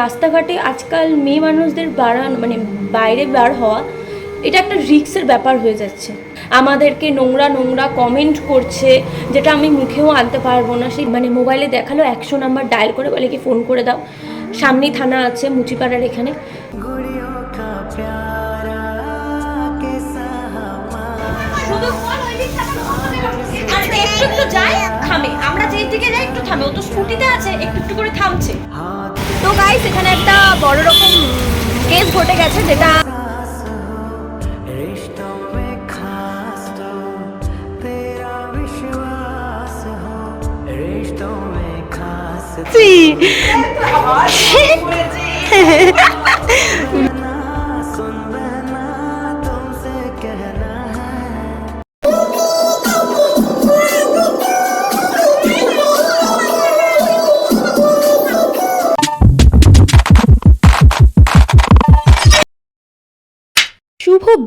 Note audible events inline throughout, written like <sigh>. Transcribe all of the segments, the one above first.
রাস্তাঘাটে আজকাল মেয়ে মানুষদের বাড়ানো মানে বাইরে বার হওয়া এটা একটা রিক্সের ব্যাপার হয়ে যাচ্ছে। আমাদেরকে নোংরা নোংরা কমেন্ট করছে যেটা আমি মুখেও আনতে পারব না। সেই মানে মোবাইলে দেখাল একশো নাম্বার ডায়াল করে বলে কি ফোন করে দাও। সামনেই থানা আছে মুচিপাড়ার এখানে। শুধু থামে। আমরা যেই দিকে যাই একটু থামে। ও তো স্কুটিতে আছে একটু একটু করে থামছে। তো গাইস এখানে একটা বড় রকম কেস ঘটে গেছে যেটা Sí. <laughs> <laughs>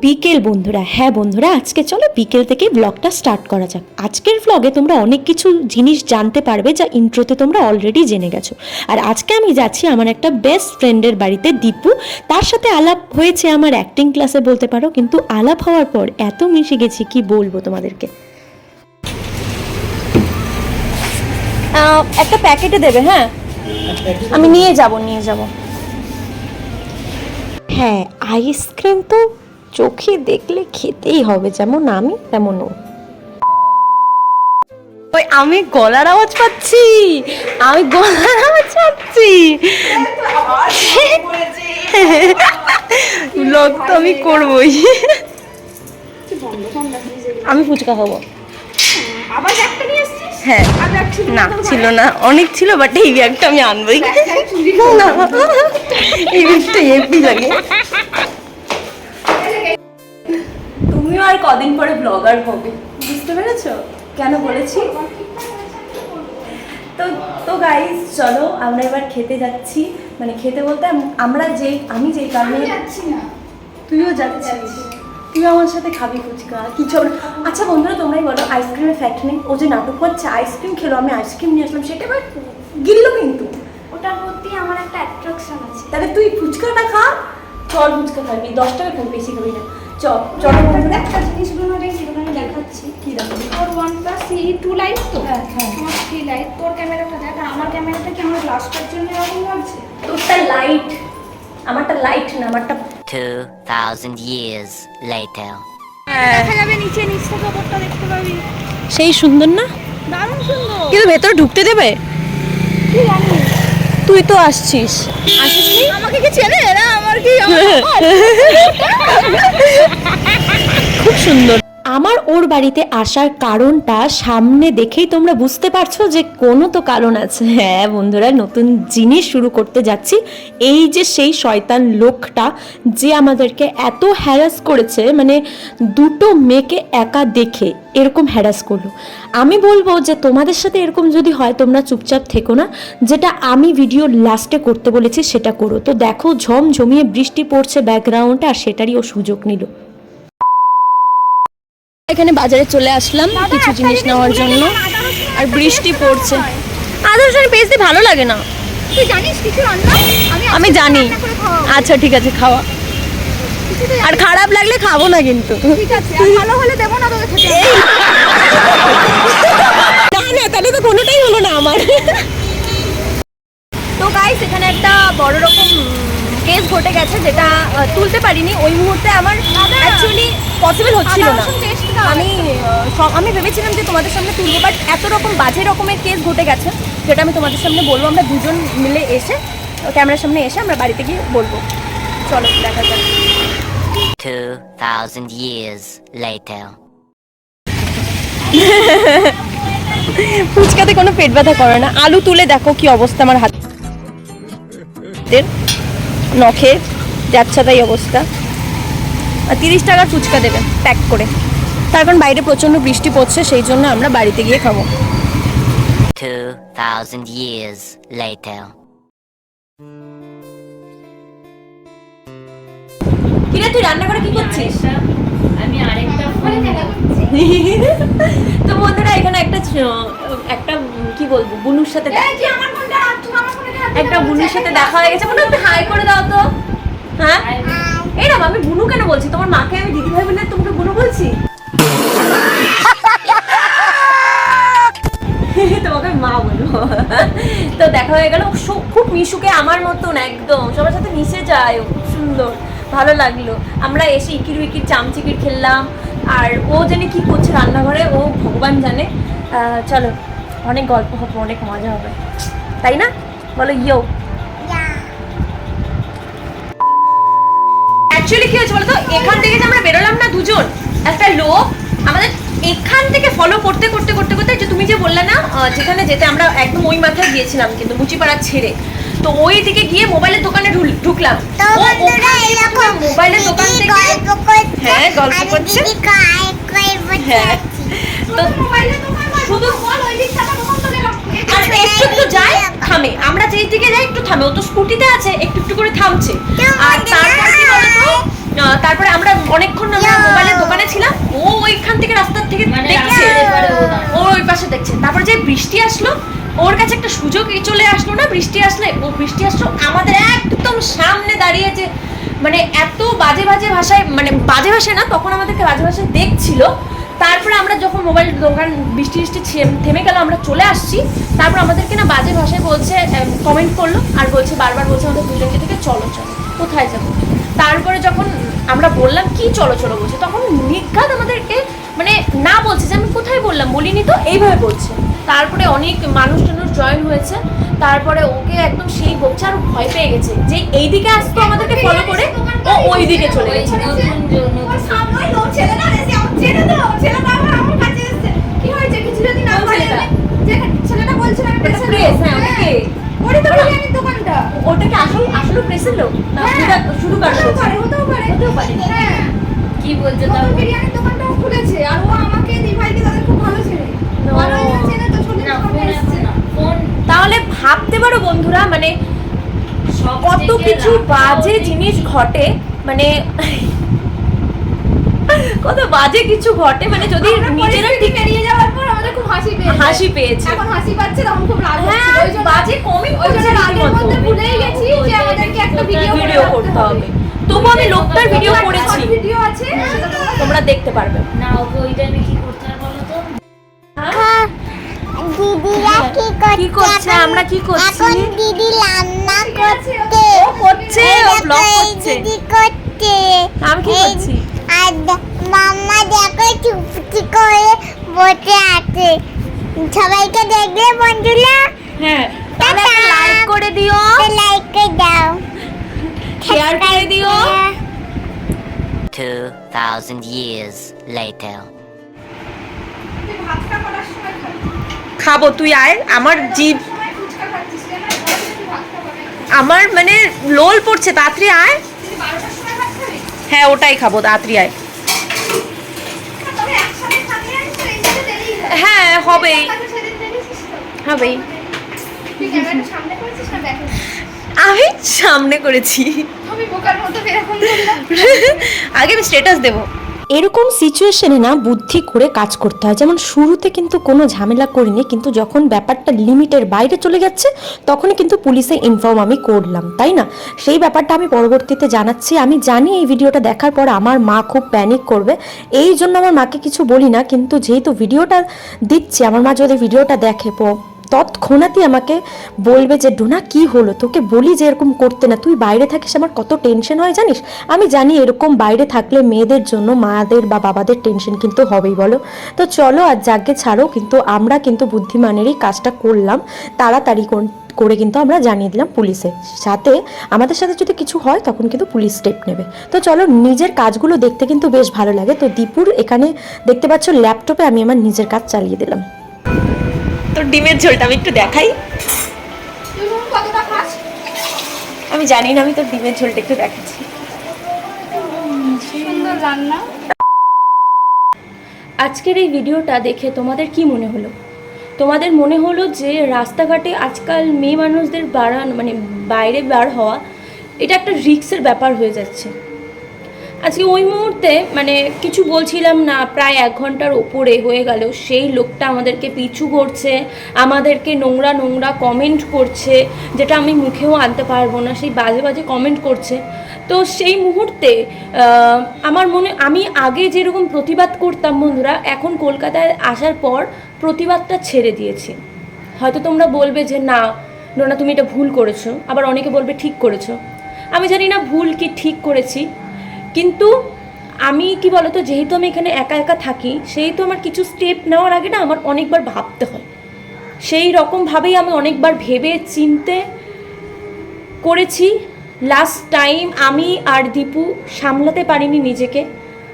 বিকেল বন্ধুরা। হ্যাঁ বন্ধুরা, আজকে চলো বিকেল থেকে ব্লগটা স্টার্ট করা যাক। আজকের ব্লগে তোমরা অনেক কিছু জিনিস জানতে পারবে যা ইন্ট্রোতে তোমরা অলরেডি জেনে গেছো। আর আজকে আমি যাচ্ছি আমার একটা বেস্ট ফ্রেন্ডের বাড়িতে, দীপু। তার সাথে আলাপ হয়েছে আমার অ্যাক্টিং ক্লাসে বলতে পারো, কিন্তু আলাপ হওয়ার পর এত মিশে গেছি, কি বলব তোমাদেরকে? একটা প্যাকেটে দেবে হ্যাঁ? আমি নিয়ে যাব নিয়ে যাব। হ্যাঁ আইসক্রিম তো চোখে দেখলে খেতেই হবে যেমন আমি তেমন ও। ওই আমি গলার আওয়াজ পাচ্ছি আমি গলার আওয়াজ পাচ্ছি। ব্লগ তো আমি করবই। আমি ফুচকা খাব। হ্যাঁ না ছিল না অনেক ছিল বাট এই ব্যাগটা আমি আনবই। না এই ব্যাগটা হেভি লাগে। আর কদিন পরে ব্লগার হবে। বুঝতে পেরেছ? কেন বলেছি? তো তো গাইস চলো আমরা এবার খেতে যাচ্ছি। মানে খেতে বলতে আমরা যে আমি যেই কারণে তুইও যাচ্ছিস। তুই আমার সাথে খাবি ফুচকা। কিছু আচ্ছা বন্ধুরা তোমরাই বলো আইসক্রিমের ফ্যাক্ট নেই। ও যে নাটক করছে আইসক্রিম খেলো আমি আইসক্রিম নিয়ে আসলাম। সেটা এবার গিললো কিন্তু। ওটার প্রতি আমার একটা অ্যাট্রাকশন আছে। তাহলে তুই ফুচকাটা খা। চল ফুচকা খাবি। দশ টাকা খাবি বেশি খাবি না। চল চল বন্ধুরা একটা জিনিসগুলো সেগুলো আমি দেখাচ্ছি। কি দেখাবি তোর one plus C two lite তো? হ্যাঁ, হ্যাঁ। আমার থ্রি লাইট তোর ক্যামেরাটা দেখ আর আমার ক্যামেরাটা কি আমার গ্লাসটার জন্য এরকম লাগছে? তোরটা লাইট আমারটা লাইট না আমারটা 2,000 years later. দেখা যাবে নিচে নিচ থেকে ওপরটা দেখতে পাবি। সেই সুন্দর না? দারুণ সুন্দর। কিন্তু ভেতরে ঢুকতে দেবে? কি তুই তো আসছিস। আসিসনি আমাকে কি চেনে? না আমার কি <laughs> খুব সুন্দর। আমার ওর বাড়িতে আসার কারণটা সামনে দেখেই তোমরা বুঝতে পারছ যে কোনো তো কারণ আছে। হ্যাঁ বন্ধুরা, নতুন জিনিস শুরু করতে যাচ্ছি। এই যে সেই শয়তান লোকটা যে আমাদেরকে এত হ্যারাস করেছে মানে দুটো মেয়েকে একা দেখে এরকম হ্যারাস করল। আমি বলব যে তোমাদের সাথে এরকম যদি হয়, তোমরা চুপচাপ থেকো না। যেটা আমি ভিডিও লাস্টে করতে বলেছি, সেটা করো। তো দেখো, ঝমঝমিয়ে বৃষ্টি পড়ছে ব্যাকগ্রাউন্ডে আর সেটারই ও সুযোগ নিল। এখানে বাজারে চলে আসলাম কিছু জিনিস নেওয়ার জন্য। আর বৃষ্টি পড়ছে। আদা রসুন পেস্ট ভালো লাগে না। তুই জানিস কিছু রান্না? আমি জানি। আচ্ছা ঠিক আছে খাওয়া। আর খারাপ লাগলে খাব না কিন্তু। ঠিক আছে ভালো হলে দেবো না তোকে খেতে না না তাহলে তো কোনোটাই হলো না আমার। তো গাইস এখানে একটা বড় রকম কেস ঘটে গেছে যেটা তুলতে পারিনি। ওই মুহূর্তে আমার অ্যাকচুয়ালি পসিবল হচ্ছিল না। আমি আমি ভেবেছিলাম যে তোমাদের সামনে তুলবো বাট এত রকম বাজে রকমের কেস ঘটে গেছে সেটা আমি তোমাদের সামনে বলব। আমরা দুজন মিলে এসে ক্যামেরার সামনে এসে আমরা বাড়িতে গিয়ে বলব। চলো দেখা যাক। 2,000 years later. ফুচকাতে কোনো পেট ব্যথা করে না। আলু তুলে দেখো কি অবস্থা আমার হাতের নখে যাচ্ছে তাই অবস্থা। আর তিরিশ টাকার ফুচকা দেবে প্যাক করে। তার কারণ বাইরে প্রচণ্ড বৃষ্টি পড়ছে সেই জন্য আমরা বাড়িতে গিয়ে খাব। 2,000 years later. কিরে তুই রান্না করে কি করছিস? আমি আরেকটা ফোনে দেখা করছি। <laughs> তো বন্ধুরা এখানে একটা একটা কি বলব বুনুর সাথে দেখা- এই যে আমার ফোনটা তুমি আমার ফোনে হাত একটা বুনুর সাথে দেখা হয়ে গেছে। একটু হাই করে দাও তো। হ্যাঁ? এরকম আমি বুনু কেন বলছি? তোমার মাকে আমি দিদি ভাই বলে তোমাকে বুনু বলছি? তো দেখা হয়ে গেল। খুব মিশুকে আমার মতন একদম। সবার সাথে মিশে যায় খুব সুন্দর। ভালো লাগল। আমরা এসে ইকির উইকির চামচিকির খেললাম। আর ও জানে কি করছে রান্নাঘরে, ও ভগবান জানে। চলো, অনেক গল্প হবে, অনেক মজা হবে। তাই না? বলো, ইয়ো। অ্যাকচুয়ালি কি হয়েছে বলতো? এখান থেকে যে আমরা বেরোলাম না দুজন, একটা লোক আমাদের এখান থেকে ফলো করতে করতে করতে করতে যে তুমি যেখানে যেতে আমরা একদম ওই মাথায় গিয়েছিলাম কিন্তু মুচিপাড়া ছেড়ে। তো ওই দিকে গিয়ে মোবাইলের দোকানে ঢুকলাম। থেকে এরকম মোবাইলের দোকান থেকে হ্যাঁ, গল্প করছে। হ্যাঁ। তো শুধু একটু একটু যায় থামে। আমরা যেই দিকে যাই একটু থামে। ও তো স্কুটিতে আছে একটু একটু করে থামছে। আর তারপর কি বলতো? তারপরে আমরা অনেকক্ষণ আমরা দোকানে ছিলাম ও ওইখান থেকে রাস্তার থেকে দেখছে ও ওই পাশে দেখছে। তারপর যে বৃষ্টি আসলো ওর কাছে একটা সুযোগ চলে আসলো না বৃষ্টি আসলে ও বৃষ্টি আসলো আমাদের একদম সামনে মানে এত বাজে বাজে ভাষায় মানে বাজে ভাষায় না তখন আমাদেরকে বাজে ভাষায় দেখছিল। তারপরে আমরা যখন মোবাইল দোকান বৃষ্টি বৃষ্টি থেমে গেল আমরা চলে আসছি। তারপর আমাদেরকে না বাজে ভাষায় বলছে কমেন্ট করল আর বলছে বারবার বলছে আমাদের দুজনকে থেকে চলো চলো কোথায় যাব? তারপরে যখন আমরা বললাম কি চলো চলো? বলছে তখন নিঘাত আমাদেরকে মানে না বলছে যে আমি কোথায় বললাম? বলিনি তো এইভাবে বলছে। তারপরে অনেক মানুষ টানুষ জয়েন হয়েছে। তারপরে ওকে একদম সেই বলছে আর ভয় পেয়ে গেছে যে এইদিকে আসতো আমাদেরকে ফলো করে। ও ওই দিকে চলে গেছে ওর সামনে ওই ছেলেটা এসে আমার ছেলে তো ছেলেটা আবার আমার কাছে এসেছে কি হয়েছে কিছু যদি না কোন বলে ছেলেটা? যে ছেলেটা বলছিল আমি এটা প্রেস হ্যাঁ ওটা কে? ওরই তো বিরিয়ানির দোকানটা ওটা কি আসল আসলে প্রেসের লোক না হ্যাঁ। শুধু- শুধু কার হতেও পারে হতেও পারে হতেও পারে। হ্যাঁ কি বলছে ও তো বিরিয়ানির দোকানটাও খুলেছে আর ও আমাকে দিভাইকে তাদের খুব ভালো ছেলে No. ভালো চেনে তো শুনে সামনে এসেছে তাহলে ভাবতে পারো বন্ধুরা মানে কত কিছু বাজে জিনিস ঘটে মানে কত বাজে কিছু ঘটে মানে যদি নিজেরা পেরিয়ে যাওয়ার পর আমাদের খুব হাসি পেয়েছে। হাসি পেয়েছে। এখন হাসি পাচ্ছে তখন খুব রাগ হচ্ছে। হ্যাঁ ওই জন্য বাজে কমই ওই জন্য রাগের মধ্যে ভুলেই গেছি যে আমাদেরকে একটা ভিডিও ভিডিও করতে হবে। তবু আমি লোকটার ভিডিও করেছি। ভিডিও আছে? তোমরা তোমরা দেখতে পারবে। না ওকে ওই টাইমে কি করতে বলো তো? হ্যাঁ, দিদিরা কি করছে কি করছে? আমরা কি করছি? এখন দিদি রান্না করছে। ও করছে, ও এই করছে। দিদি করছে। আমি কি করছি? আর মাম্মা দেখো চুপটি করে বসে আছে। সবাইকে দেখলে বন্ধুরা? হ্যাঁ তাহলে লাইক করে দিও। লাইক দাও। শেয়ার করে দিও। 2,000 years later. খাব তুই আয়। আমার বানাই আমার মানে লোল পড়ছে তাড়াতাড়ি আয়। হ্যাঁ ওটাই খাব তাড়াতাড়ি আয়। হয় হবেই। হবেই। আমি সামনে করেছি। আগে আমি স্ট্যাটাস দেবো। এরকম সিচুয়েশনে না বুদ্ধি করে কাজ করতে হয়। যেমন শুরুতে কিন্তু কোনো ঝামেলা করিনি, কিন্তু যখন ব্যাপারটা লিমিটের বাইরে চলে যাচ্ছে, তখনই কিন্তু পুলিশে ইনফর্ম আমি করলাম, তাই না? সেই ব্যাপারটা আমি পরবর্তীতে জানাচ্ছি। আমি জানি এই ভিডিওটা দেখার পর আমার মা খুব প্যানিক করবে। এই জন্য আমার মাকে কিছু বলি না, কিন্তু যেহেতু ভিডিওটা দিচ্ছি, আমার মা যদি ভিডিওটা দেখে তৎক্ষণাৎই আমাকে বলবে যে, ডোনা, কি হলো? তোকে বলি যে, এরকম করতে না। তুই বাইরে থাকিস, আমার কত টেনশন হয় জানিস? আমি জানি এরকম বাইরে থাকলে মেয়েদের জন্য মাদের বা বাবাদের টেনশন কিন্তু হবেই, বলো। তো চলো, আর যাকে ছাড়ো, কিন্তু আমরা কিন্তু বুদ্ধিমানেরই কাজটা করলাম। তাড়াতাড়ি করে কিন্তু আমরা জানিয়ে দিলাম পুলিশে। সাথে আমাদের সাথে যদি কিছু হয়, তখন কিন্তু পুলিশ স্টেপ নেবে। তো চলো, নিজের কাজগুলো দেখতে কিন্তু বেশ ভালো লাগে। তো দীপুর এখানে দেখতে পাচ্ছ ল্যাপটপে আমি আমার নিজের কাজ চালিয়ে দিলাম। তোর ডিমের ঝোলটা আমি একটু দেখাই। আমি জানি না আমি তোর ডিমের ঝোলটা একটু দেখাচ্ছি। সুন্দর রান্না। আজকের এই ভিডিওটা দেখে তোমাদের কি মনে হলো? তোমাদের মনে হলো যে রাস্তাঘাটে আজকাল মেয়ে মানুষদের বাড়ান মানে বাইরে বার হওয়া এটা একটা রিক্সের ব্যাপার হয়ে যাচ্ছে। আজকে ওই মুহূর্তে মানে কিছু বলছিলাম না, প্রায় এক ঘণ্টার ওপরে হয়ে গেল সেই লোকটা আমাদেরকে পিছু করছে, আমাদেরকে নোংরা নোংরা কমেন্ট করছে, যেটা আমি মুখেও আনতে পারব না, সেই বাজে বাজে কমেন্ট করছে। তো সেই মুহূর্তে আমার মনে, আমি আগে যেরকম প্রতিবাদ করতাম বন্ধুরা, এখন কলকাতায় আসার পর প্রতিবাদটা ছেড়ে দিয়েছি। হয়তো তোমরা বলবে যে, না, নোনা, তুমি এটা ভুল করেছ। আবার অনেকে বলবে, ঠিক করেছ। আমি জানি না ভুল কি ঠিক করেছি কিন্তু আমি, কি বলতো, যেহেতু আমি এখানে একা একা থাকি সেই তো আমার কিছু স্টেপ নেওয়ার আগে না আমার অনেকবার ভাবতে হয়। সেই রকমভাবেই আমি অনেকবার ভেবে চিনতে করেছি। লাস্ট টাইম আমি আর দীপু সামলাতে পারিনি নিজেকে।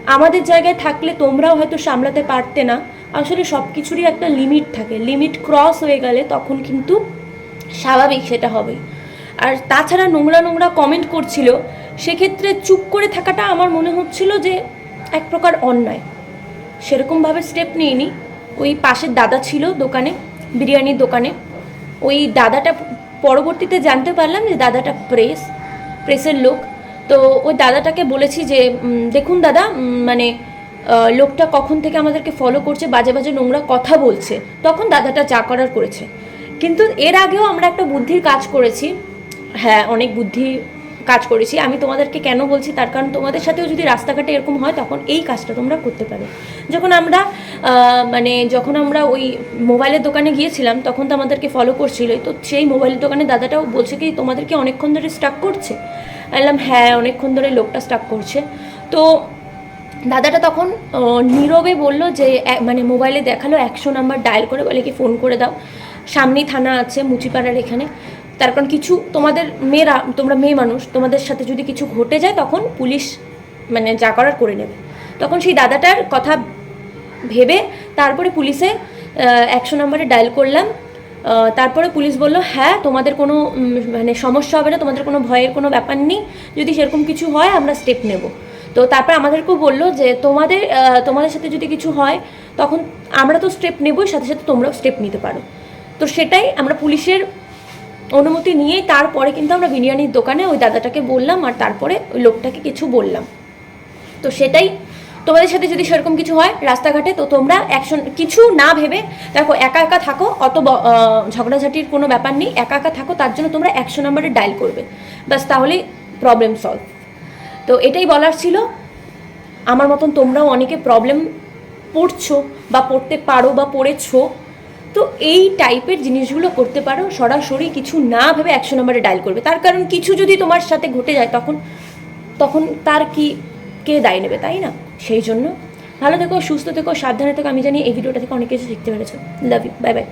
আমাদের জায়গায় থাকলে তোমরাও হয়তো সামলাতে পারতে না। আসলে সব কিছুরই একটা লিমিট থাকে। লিমিট ক্রস হয়ে গেলে তখন কিন্তু স্বাভাবিক সেটা হবেই। আর তাছাড়া নোংরা নোংরা কমেন্ট করছিল সেক্ষেত্রে চুপ করে থাকাটা আমার মনে হচ্ছিল যে এক প্রকার অন্যায়। সেরকমভাবে স্টেপ নিইনি। ওই পাশের দাদা ছিল দোকানে, বিরিয়ানির দোকানে। ওই দাদাটা পরবর্তীতে জানতে পারলাম যে দাদাটা প্রেস প্রেসের লোক। তো ওই দাদাটাকে বলেছি যে দেখুন দাদা মানে লোকটা কখন থেকে আমাদেরকে ফলো করছে, বাজে বাজে নোংরা কথা বলছে। তখন দাদাটা যা করার করেছে। কিন্তু এর আগেও আমরা একটা বুদ্ধির কাজ করেছি। হ্যাঁ অনেক বুদ্ধি কাজ করেছি। আমি তোমাদেরকে কেন বলছি? তার কারণ তোমাদের সাথেও যদি রাস্তাঘাটে এরকম হয়, তখন এই কাজটা তোমরা করতে পারো। যখন আমরা মানে যখন আমরা ওই মোবাইলের দোকানে গিয়েছিলাম, তখন তো আমাদেরকে ফলো করছিলই। তো সেই মোবাইলের দোকানে দাদাটাও বলছে কি, তোমাদেরকে অনেকক্ষণ ধরে স্টাক করছে? বললাম হ্যাঁ অনেকক্ষণ ধরে লোকটা স্টাক করছে। তো দাদাটা তখন নীরবে বলল যে মানে মোবাইলে দেখাল, একশো নাম্বার ডায়াল করে বলে কি ফোন করে দাও। সামনেই থানা আছে, মুচিপাড়ার এখানে। তার কারণ কিছু তোমাদের মেয়েরা, তোমরা মেয়ে মানুষ, তোমাদের সাথে যদি কিছু ঘটে যায়, তখন পুলিশ মানে যা করার করে নেবে। তখন সেই দাদাটার কথা ভেবে তারপরে পুলিশে একশো নম্বরে ডায়াল করলাম। তারপরে পুলিশ বলল হ্যাঁ তোমাদের কোনো মানে সমস্যা হবে না, তোমাদের কোনো ভয়ের কোনো ব্যাপার নেই। যদি সেরকম কিছু হয়, আমরা স্টেপ নেব। তো তারপর আমাদেরকেও বলল যে, তোমাদের তোমাদের সাথে যদি কিছু হয়, তখন আমরা তো স্টেপ নেবই, সাথে সাথে তোমরাও স্টেপ নিতে পারো। তো সেটাই আমরা পুলিশের অনুমতি নিয়েই তারপরে কিন্তু আমরা বিরিয়ানির দোকানে ওই দাদাটাকে বললাম আর তারপরে ওই লোকটাকে কিছু বললাম। তো সেটাই। তোমাদের সাথে যদি সেরকম কিছু হয় রাস্তাঘাটে, তো তোমরা অ্যাকশন কিছু না ভেবে দেখো, একা একা থাকো, অত ঝগড়াঝাটির কোনো ব্যাপার নেই, একা একা থাকো, তার জন্য তোমরা একশো নম্বরে ডায়াল করবে। ব্যাস, তাহলেই প্রবলেম সলভ তো এটাই বলার ছিল। আমার মতন তোমরাও অনেকে প্রবলেম পড়ছো বা পড়তে পারো বা পড়েছো। তো এই টাইপের জিনিসগুলো করতে পারো। সরাসরি কিছু না ভেবে একশো নম্বরে ডায়াল করবে। তার কারণ কিছু যদি তোমার সাথে ঘটে যায় তখন তখন তার কি, কে দায় নেবে, তাই না? সেই জন্য ভালো থেকো, সুস্থ থেকো, সাবধানে থেকো। আমি জানি এই ভিডিওটা থেকে অনেক কিছু শিখতে পেরেছ। Love you bye bye